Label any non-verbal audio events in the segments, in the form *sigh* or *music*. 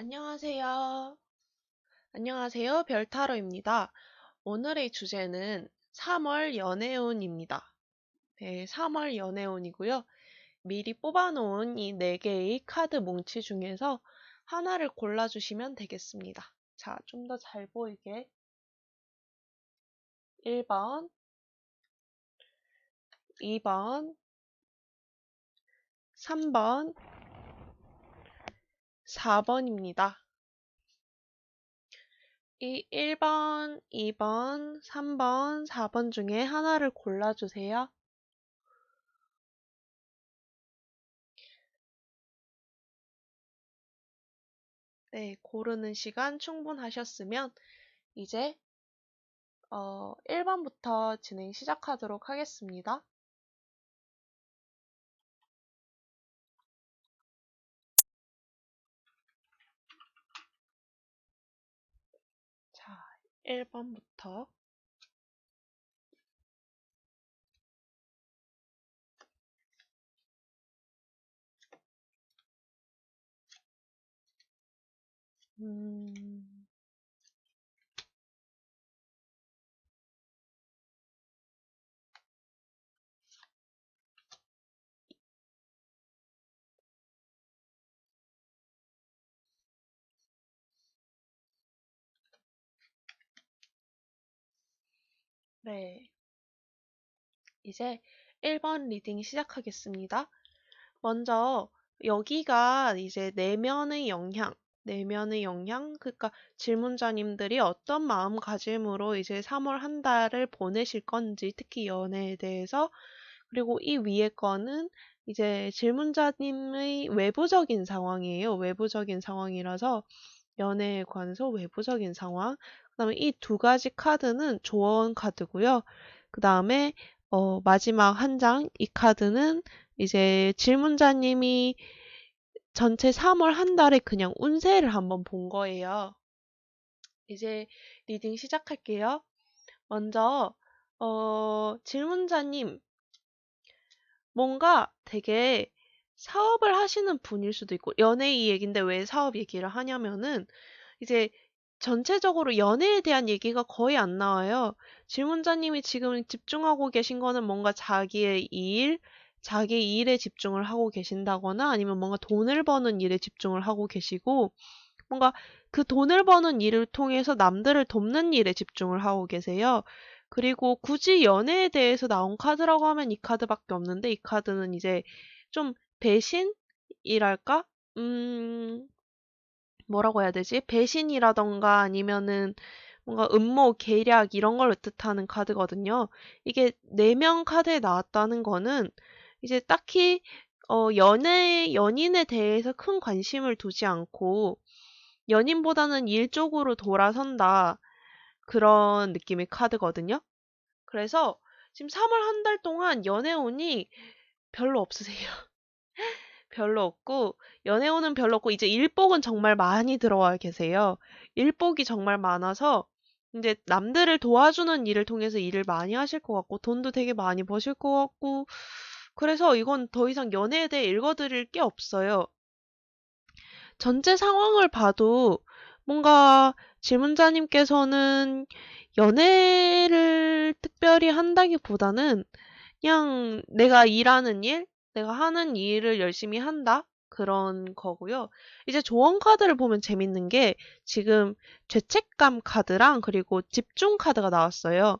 안녕하세요. 안녕하세요. 별타로입니다. 오늘의 주제는 3월 연애운입니다. 네, 3월 연애운이고요. 미리 뽑아놓은 이 4개의 카드 뭉치 중에서 하나를 골라주시면 되겠습니다. 자, 좀 더 잘 보이게 1번, 2번, 3번, 4번입니다. 이 1번, 2번, 3번, 4번 중에 하나를 골라주세요. 네, 고르는 시간 충분하셨으면 이제 어, 1번부터 진행 시작하도록 하겠습니다. 자, 1번부터. 음... 네. 이제 1번 리딩 시작하겠습니다. 먼저 여기가 이제 내면의 영향, 내면의 영향, 그러니까 질문자님들이 어떤 마음가짐으로 이제 3월 한 달을 보내실 건지, 특히 연애에 대해서, 그리고 이 위에 거는 이제 질문자님의 외부적인 상황이에요. 외부적인 상황이라서 연애에 관해서 외부적인 상황. 그 다음에 이 두 가지 카드는 조언 카드고요. 그 다음에 어, 마지막 한 장, 이 카드는 이제 질문자님이 전체 3월 한 달에 그냥 운세를 한번 본 거예요. 이제 리딩 시작할게요. 먼저 어, 질문자님 뭔가 되게 사업을 하시는 분일 수도 있고 연애 얘기인데 왜 사업 얘기를 하냐면은 이제 전체적으로 연애에 대한 얘기가 거의 안 나와요. 질문자님이 지금 집중하고 계신 거는 뭔가 자기의 일, 자기 일에 집중을 하고 계신다거나 아니면 뭔가 돈을 버는 일에 집중을 하고 계시고 뭔가 그 돈을 버는 일을 통해서 남들을 돕는 일에 집중을 하고 계세요. 그리고 굳이 연애에 대해서 나온 카드라고 하면 이 카드밖에 없는데 이 카드는 이제 좀 배신이랄까? 음, 뭐라고 해야 되지? 배신이라던가 아니면은 뭔가 음모, 계략 이런 걸 뜻하는 카드거든요. 이게 네 명 카드에 나왔다는 거는 이제 딱히 어, 연애, 연인에 대해서 큰 관심을 두지 않고 연인보다는 일 쪽으로 돌아선다. 그런 느낌의 카드거든요. 그래서 지금 3월 한 달 동안 연애운이 별로 없으세요. *laughs* 별로 없고 연애운은 별로 없고 이제 일복은 정말 많이 들어와 계세요. 일복이 정말 많아서 이제 남들을 도와주는 일을 통해서 일을 많이 하실 것 같고 돈도 되게 많이 버실 것 같고 그래서 이건 더 이상 연애에 대해 읽어드릴 게 없어요. 전체 상황을 봐도 뭔가 질문자님께서는 연애를 특별히 한다기보다는 그냥 내가 일하는 일, 내가 하는 일을 열심히 한다? 그런 거고요. 이제 조언 카드를 보면 재밌는 게 지금 죄책감 카드랑 그리고 집중 카드가 나왔어요.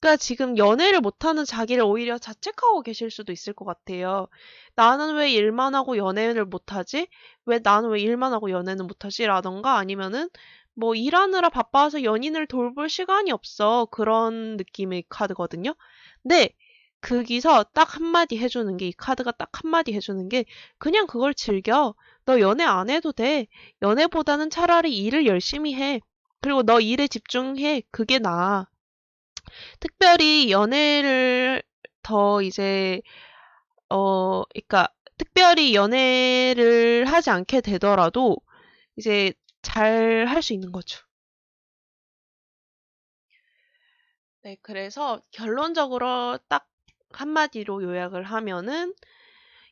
그러니까 지금 연애를 못하는 자기를 오히려 자책하고 계실 수도 있을 것 같아요. 나는 왜 일만 하고 연애를 못하지? 왜 나는 왜 일만 하고 연애는 못하지? 라던가 아니면은 뭐 일하느라 바빠서 연인을 돌볼 시간이 없어. 그런 느낌의 카드거든요. 근데 거기서 딱 한마디 해주는 게, 이 카드가 딱 한마디 해주는 게, 그냥 그걸 즐겨. 너 연애 안 해도 돼. 연애보다는 차라리 일을 열심히 해. 그리고 너 일에 집중해. 그게 나아. 특별히 연애를 더 이제, 어, 그러니까, 특별히 연애를 하지 않게 되더라도, 이제 잘 할 수 있는 거죠. 네, 그래서 결론적으로 딱 한마디로 요약을 하면은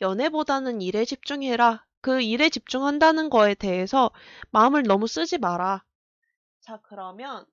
연애보다는 일에 집중해라. 그 일에 집중한다는 거에 대해서 마음을 너무 쓰지 마라. 자, 그러면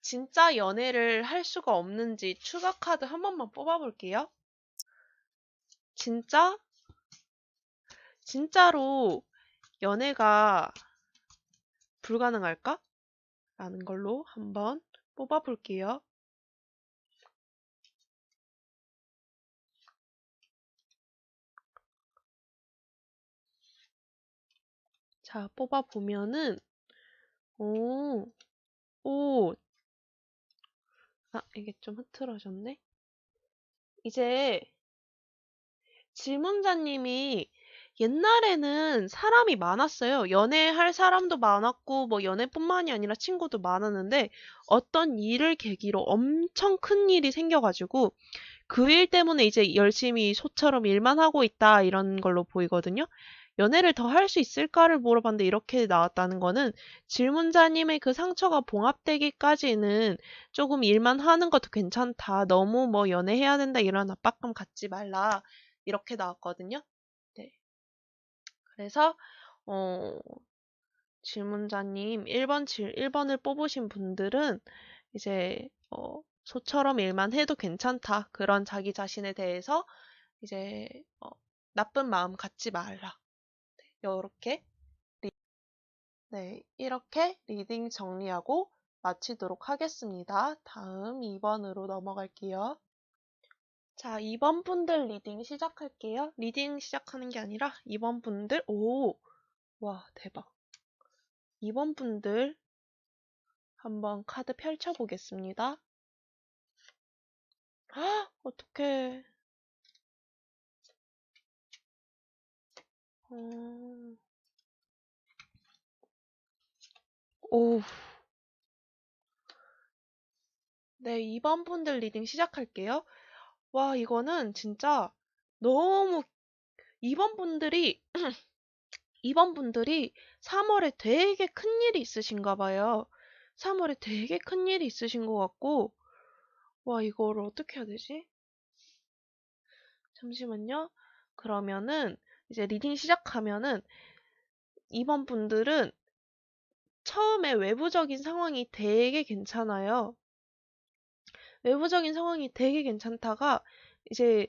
진짜 연애를 할 수가 없는지 추가 카드 한 번만 뽑아볼게요. 진짜? 진짜로 연애가 불가능할까? 라는 걸로 한번 뽑아볼게요. 자, 뽑아보면은, 오, 오, 아, 이게 좀 흐트러졌네. 이제 질문자님이 옛날에는 사람이 많았어요. 연애할 사람도 많았고, 뭐 연애뿐만이 아니라 친구도 많았는데, 어떤 일을 계기로 엄청 큰 일이 생겨가지고, 그 일 때문에 이제 열심히 소처럼 일만 하고 있다, 이런 걸로 보이거든요. 연애를 더 할 수 있을까를 물어봤는데 이렇게 나왔다는 거는 질문자님의 그 상처가 봉합되기까지는 조금 일만 하는 것도 괜찮다. 너무 뭐 연애해야 된다 이런 압박감 갖지 말라. 이렇게 나왔거든요. 네. 그래서 어 질문자님 1번 질 1번을 뽑으신 분들은 이제 어 소처럼 일만 해도 괜찮다. 그런 자기 자신에 대해서 이제 어, 나쁜 마음 갖지 말라. 이렇게 네, 이렇게 리딩 정리하고 마치도록 하겠습니다. 다음 2번으로 넘어갈게요. 자, 2번 분들 리딩 시작할게요. 리딩 시작하는 게 아니라 2번 분들, 오, 와, 대박. 2번 분들 한번 카드 펼쳐보겠습니다. 아, 어떡해. 어... 오. 네, 2번 분들 리딩 시작할게요. 와, 이거는 진짜 너무 2번 분들이 *clears throat* 2번 분들이 3월에 되게 큰 일이 있으신가 봐요. 3월에 되게 큰 일이 있으신 것 같고 와, 이거를 어떻게 해야 되지? 잠시만요. 그러면은 이제 리딩 시작하면은 2번 분들은 처음에 외부적인 상황이 되게 괜찮아요. 외부적인 상황이 되게 괜찮다가 이제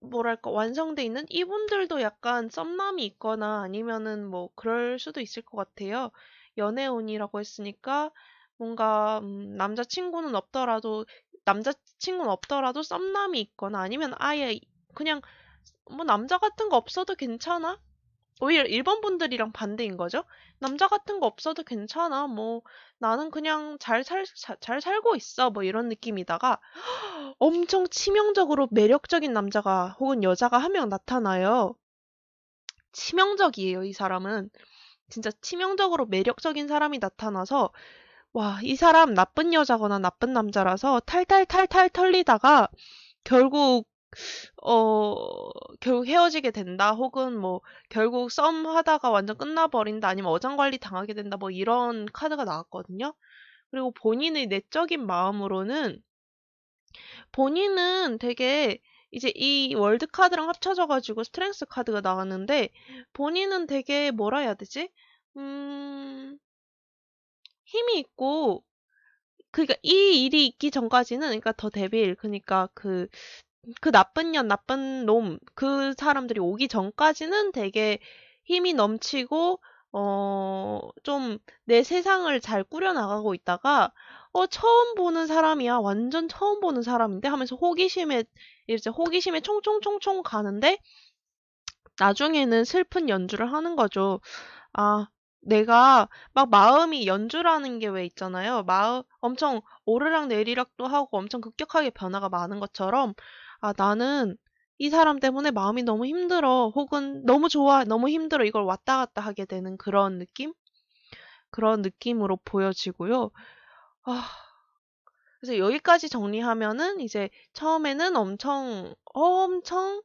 뭐랄까 완성돼 있는 이분들도 약간 썸남이 있거나 아니면은 뭐 그럴 수도 있을 것 같아요. 연애운이라고 했으니까 뭔가 음, 남자친구는 없더라도 남자친구는 없더라도 썸남이 있거나 아니면 아예 그냥 뭐 남자 같은 거 없어도 괜찮아? 오히려 일본 분들이랑 반대인 거죠. 남자 같은 거 없어도 괜찮아. 뭐 나는 그냥 잘 살, 잘 살고 있어. 뭐 이런 느낌이다가 *gasps* 엄청 치명적으로 매력적인 남자가 혹은 여자가 한 명 나타나요. 치명적이에요, 이 사람은. 진짜 치명적으로 매력적인 사람이 나타나서 와, 이 사람 나쁜 여자거나 나쁜 남자라서 탈탈탈탈 털리다가 결국 어, 결국 헤어지게 된다, 혹은 뭐, 결국 썸 하다가 완전 끝나버린다, 아니면 어장관리 당하게 된다, 뭐, 이런 카드가 나왔거든요. 그리고 본인의 내적인 마음으로는, 본인은 되게, 이제 이 월드 카드랑 합쳐져 가지고 스트렝스 카드가 나왔는데, 본인은 되게, 뭐라 해야 되지? 음, 힘이 있고, 그니까 이 일이 있기 전까지는, 그러니까 더 데빌, 그니까 그, 그 나쁜 년, 나쁜 놈, 그 사람들이 오기 전까지는 되게 힘이 넘치고, 어, 좀 내 세상을 잘 꾸려나가고 있다가, 어, 처음 보는 사람이야. 완전 처음 보는 사람인데 하면서 호기심에, 이제 호기심에 총총총총 가는데, 나중에는 슬픈 연주를 하는 거죠. 아, 내가 막 마음이 연주라는 게 왜 있잖아요. 마음 엄청 오르락 내리락도 하고 엄청 급격하게 변화가 많은 것처럼 아, 나는 이 사람 때문에 마음이 너무 힘들어. 혹은 너무 좋아. 너무 힘들어. 이걸 왔다 갔다 하게 되는 그런 느낌? 그런 느낌으로 보여지고요. 아, 그래서 여기까지 정리하면은 이제 처음에는 엄청, 엄청,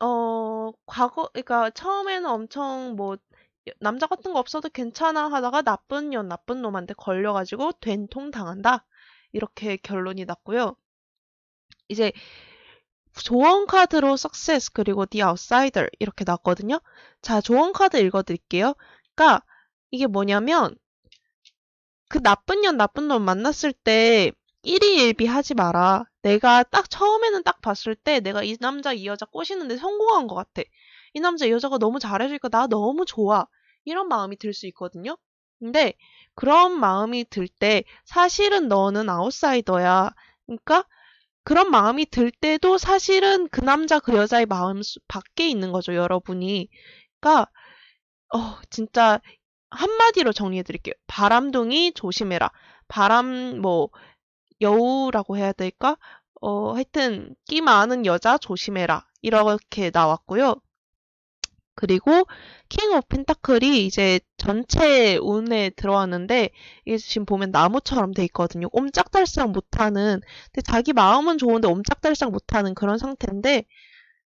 어, 과거, 그러니까 처음에는 엄청 뭐, 남자 같은 거 없어도 괜찮아 하다가 나쁜 년, 나쁜 놈한테 걸려가지고 된통 당한다. 이렇게 결론이 났고요. 이제 조언 카드로 success 그리고 the outsider 이렇게 나왔거든요. 자, 조언 카드 읽어드릴게요. 그러니까 이게 뭐냐면 그 나쁜 년 나쁜 놈 만났을 때 일희일비 하지 마라. 내가 딱 처음에는 딱 봤을 때 내가 이 남자 이 여자 꼬시는데 성공한 것 같아. 이 남자 이 여자가 너무 잘해주니까 나 너무 좋아. 이런 마음이 들 수 있거든요. 근데 그런 마음이 들 때 사실은 너는 아웃사이더야. 그러니까 그런 마음이 들 때도 사실은 그 남자 그 여자의 마음 밖에 있는 거죠, 여러분이. 그러니까 어, 진짜 한마디로 정리해 드릴게요. 바람둥이 조심해라. 바람 뭐 여우라고 해야 될까? 어, 하여튼 끼 많은 여자 조심해라. 이렇게 나왔고요. 그리고 킹 오브 펜타클이 이제 전체 운에 들어왔는데 이게 지금 보면 나무처럼 돼 있거든요. 옴짝달싹 못하는 근데 자기 마음은 좋은데 옴짝달싹 못하는 그런 상태인데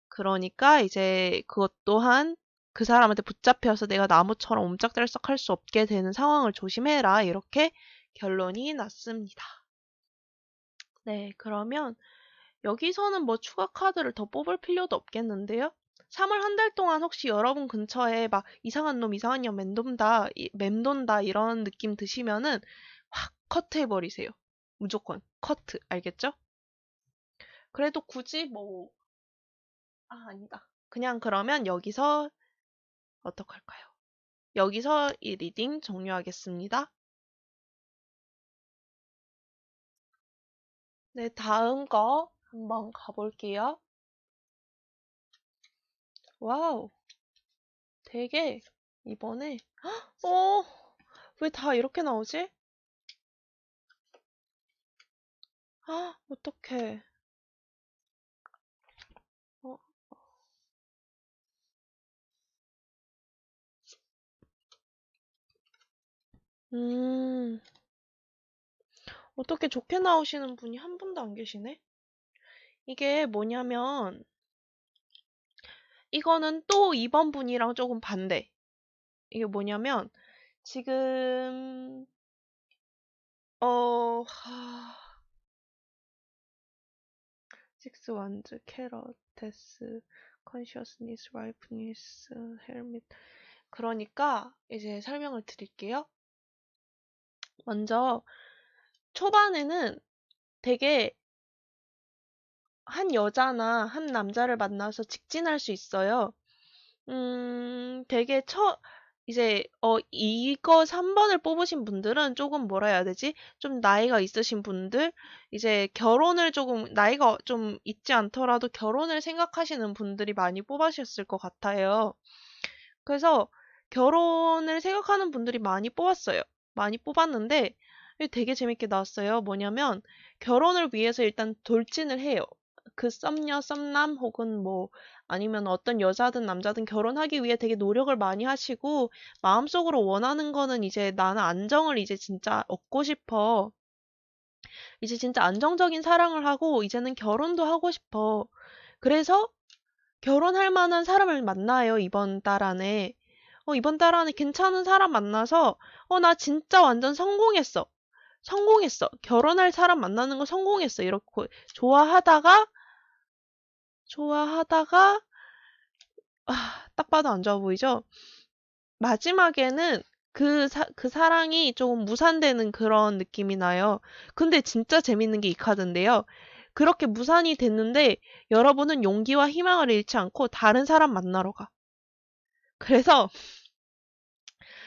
그러니까 이제 그것 또한 그 사람한테 붙잡혀서 내가 나무처럼 옴짝달싹 할 수 없게 되는 상황을 조심해라 이렇게 결론이 났습니다. 네, 그러면 여기서는 뭐 추가 카드를 더 뽑을 필요도 없겠는데요. 3월 한 달 동안 혹시 여러분 근처에 막 이상한 놈, 이상한 년 맴돈다, 맴돈다 이런 느낌 드시면은 확 커트해버리세요. 무조건 커트, 알겠죠? 그래도 굳이 뭐, 아, 아니다. 그냥 그러면 여기서 어떡할까요? 여기서 이 리딩 종료하겠습니다. 네, 다음 거 한번 가볼게요. 와우. 되게 이번에 *gasps* 어, 왜 다 이렇게 나오지? 아, *gasps* 어떡해. 어. 음. 어떻게 좋게 나오시는 분이 한 분도 안 계시네? 이게 뭐냐면 이거는 또 2번 분이랑 조금 반대. 이게 뭐냐면 지금 어 하... 식스 완즈 캐럿 테스 컨시어스니스 라이프니스 헬밋 그러니까 이제 설명을 드릴게요. 먼저 초반에는 되게 한 여자나 한 남자를 만나서 직진할 수 있어요. 음, 되게 처, 이제, 어, 이거 3번을 뽑으신 분들은 조금 뭐라 해야 되지? 좀 나이가 있으신 분들, 이제 결혼을 조금, 나이가 좀 있지 않더라도 결혼을 생각하시는 분들이 많이 뽑으셨을 것 같아요. 그래서 결혼을 생각하는 분들이 많이 뽑았어요. 많이 뽑았는데, 되게 재밌게 나왔어요. 뭐냐면 결혼을 위해서 일단 돌진을 해요. 그 썸녀, 썸남 혹은 뭐 아니면 어떤 여자든 남자든 결혼하기 위해 되게 노력을 많이 하시고 마음속으로 원하는 거는 이제 나는 안정을 이제 진짜 얻고 싶어. 이제 진짜 안정적인 사랑을 하고 이제는 결혼도 하고 싶어. 그래서 결혼할 만한 사람을 만나요, 이번 달 안에. 어, 이번 달 안에 괜찮은 사람 만나서, 어, 나 진짜 완전 성공했어. 성공했어. 결혼할 사람 만나는 거 성공했어. 이렇게 좋아하다가 좋아하다가 아, 딱 봐도 안 좋아 보이죠? 마지막에는 그, 사, 그 사랑이 조금 무산되는 그런 느낌이 나요. 근데 진짜 재밌는 게 이 카드인데요. 그렇게 무산이 됐는데 여러분은 용기와 희망을 잃지 않고 다른 사람 만나러 가. 그래서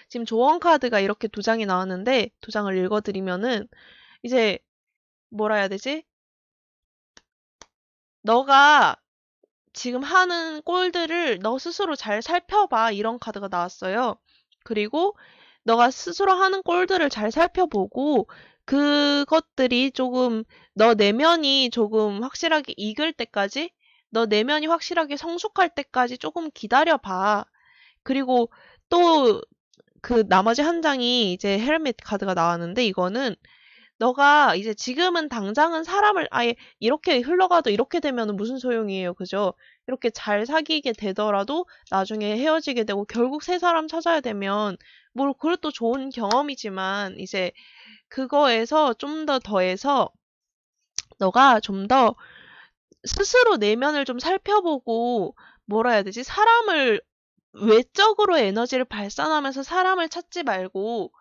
지금 조언 카드가 이렇게 두 장이 나왔는데 두 장을 읽어드리면은 이제 뭐라 해야 되지? 너가 지금 하는 꼴들을 너 스스로 잘 살펴봐 이런 카드가 나왔어요. 그리고 너가 스스로 하는 꼴들을 잘 살펴보고 그것들이 조금 너 내면이 조금 확실하게 익을 때까지 너 내면이 확실하게 성숙할 때까지 조금 기다려봐. 그리고 또 그 나머지 한 장이 이제 헬멧 카드가 나왔는데 이거는 너가 이제 지금은 당장은 사람을 아예 이렇게 흘러가도 이렇게 되면 무슨 소용이에요. 그죠? 이렇게 잘 사귀게 되더라도 나중에 헤어지게 되고 결국 새 사람 찾아야 되면 뭐 그것도 좋은 경험이지만 이제 그거에서 좀 더 더해서 너가 좀 더 스스로 내면을 좀 살펴보고 뭐라 해야 되지? 사람을 외적으로 에너지를 발산하면서 사람을 찾지 말고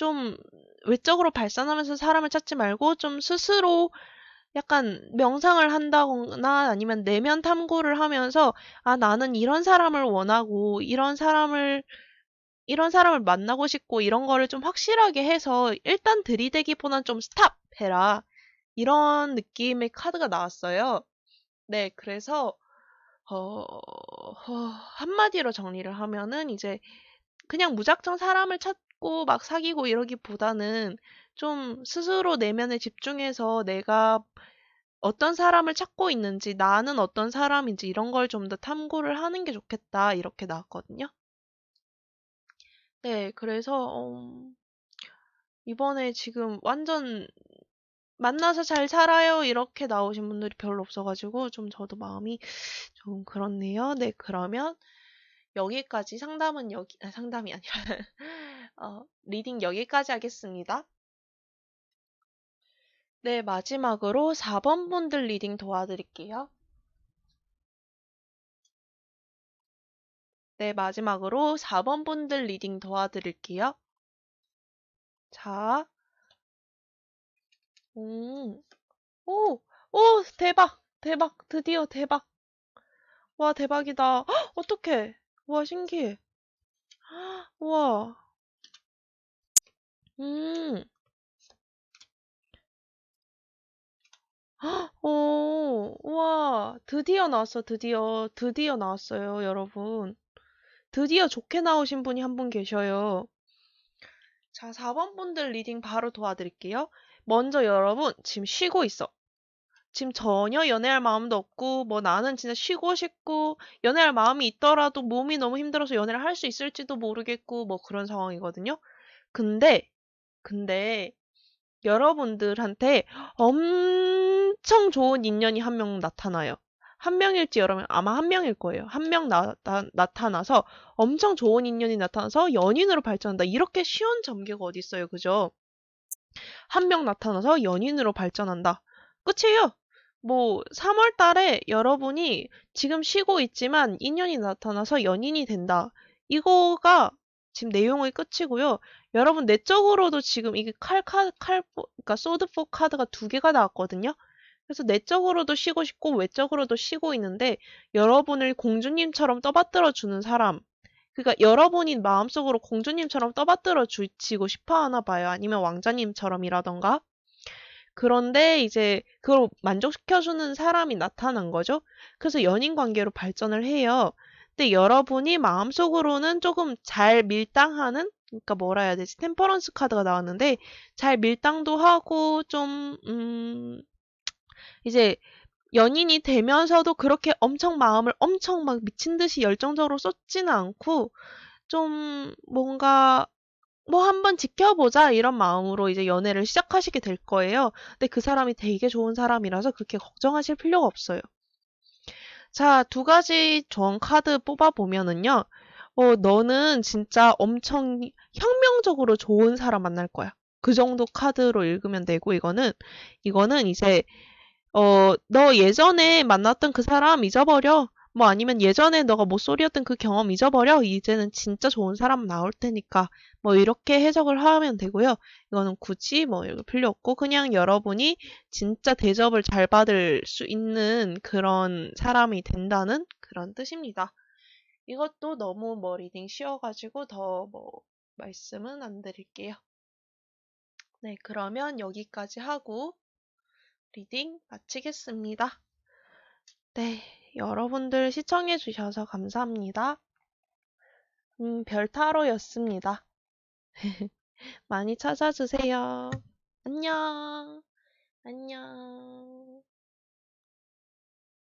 좀 외적으로 발산하면서 사람을 찾지 말고 좀 스스로 약간 명상을 한다거나 아니면 내면 탐구를 하면서 아, 나는 이런 사람을 원하고 이런 사람을 이런 사람을 만나고 싶고 이런 거를 좀 확실하게 해서 일단 들이대기보단 좀 스탑 해라. 이런 느낌의 카드가 나왔어요. 네, 그래서 어, 어, 한마디로 정리를 하면은 이제 그냥 무작정 사람을 찾 고 막 사귀고 이러기보다는 좀 스스로 내면에 집중해서 내가 어떤 사람을 찾고 있는지, 나는 어떤 사람인지 이런 걸 좀 더 탐구를 하는 게 좋겠다. 이렇게 나왔거든요. 네, 그래서 어, 이번에 지금 완전 만나서 잘 살아요 이렇게 나오신 분들이 별로 없어가지고 좀 저도 마음이 좀 그렇네요. 네, 그러면 여기까지 상담은 여기 아, 상담이 아니라 *laughs* 어, 리딩 여기까지 하겠습니다. 네, 마지막으로 4번 분들 리딩 도와드릴게요. 네, 마지막으로 4번 분들 리딩 도와드릴게요. 자, 음, 오, 오, 대박, 대박, 드디어 대박. 와, 대박이다. 헉, *gasps* 어떡해. 와, 신기해. *gasps* 와, 음, 오, 와, 드디어 나왔어, 드디어, 드디어 나왔어요, 여러분. 드디어 좋게 나오신 분이 한 분 계셔요. 자, 4번 분들 리딩 바로 도와드릴게요. 먼저 여러분, 지금 쉬고 있어. 지금 전혀 연애할 마음도 없고, 뭐 나는 진짜 쉬고 싶고, 연애할 마음이 있더라도 몸이 너무 힘들어서 연애를 할 수 있을지도 모르겠고, 뭐 그런 상황이거든요. 근데, 근데, 여러분들한테 엄청 좋은 인연이 한 명 나타나요. 한 명일지 여러분 아마 한 명일 거예요. 한 명 나타나서 엄청 좋은 인연이 나타나서 연인으로 발전한다. 이렇게 쉬운 전개가 어디 있어요. 그죠? 한 명 나타나서 연인으로 발전한다. 끝이에요. 뭐 3월 달에 여러분이 지금 쉬고 있지만 인연이 나타나서 연인이 된다. 이거가 지금 내용의 끝이고요. 여러분 내적으로도 지금 이게 칼, 칼, 칼, 그러니까 소드포 카드가 두 개가 나왔거든요. 그래서 내적으로도 쉬고 싶고 외적으로도 쉬고 있는데 여러분을 공주님처럼 떠받들어 주는 사람. 그러니까 여러분이 마음속으로 공주님처럼 떠받들어 주시고 싶어 하나 봐요. 아니면 왕자님처럼이라던가. 그런데 이제 그걸 만족시켜주는 사람이 나타난 거죠. 그래서 연인 관계로 발전을 해요. 근데 여러분이 마음속으로는 조금 잘 밀당하는 그러니까 뭐라 해야 되지? 템퍼런스 카드가 나왔는데 잘 밀당도 하고 좀 음, 이제 연인이 되면서도 그렇게 엄청 마음을 엄청 막 미친 듯이 열정적으로 쏟지는 않고 좀 뭔가 뭐 한번 지켜보자 이런 마음으로 이제 연애를 시작하시게 될 거예요. 근데 그 사람이 되게 좋은 사람이라서 그렇게 걱정하실 필요가 없어요. 자, 두 가지 조언 카드 뽑아보면은요. 어, 너는 진짜 엄청 혁명적으로 좋은 사람 만날 거야. 그 정도 카드로 읽으면 되고, 이거는, 이거는 이제 어, 너 예전에 만났던 그 사람 잊어버려. 뭐 아니면 예전에 너가 못소리였던 그 경험 잊어버려. 이제는 진짜 좋은 사람 나올 테니까. 뭐 이렇게 해석을 하면 되고요. 이거는 굳이 뭐 필요 없고 그냥 여러분이 진짜 대접을 잘 받을 수 있는 그런 사람이 된다는 그런 뜻입니다. 이것도 너무 뭐 리딩 쉬워가지고 더 뭐 말씀은 안 드릴게요. 네, 그러면 여기까지 하고 리딩 마치겠습니다. 네, 여러분들 시청해주셔서 감사합니다. 음, 별타로였습니다. *laughs* 많이 찾아주세요. 안녕. 안녕.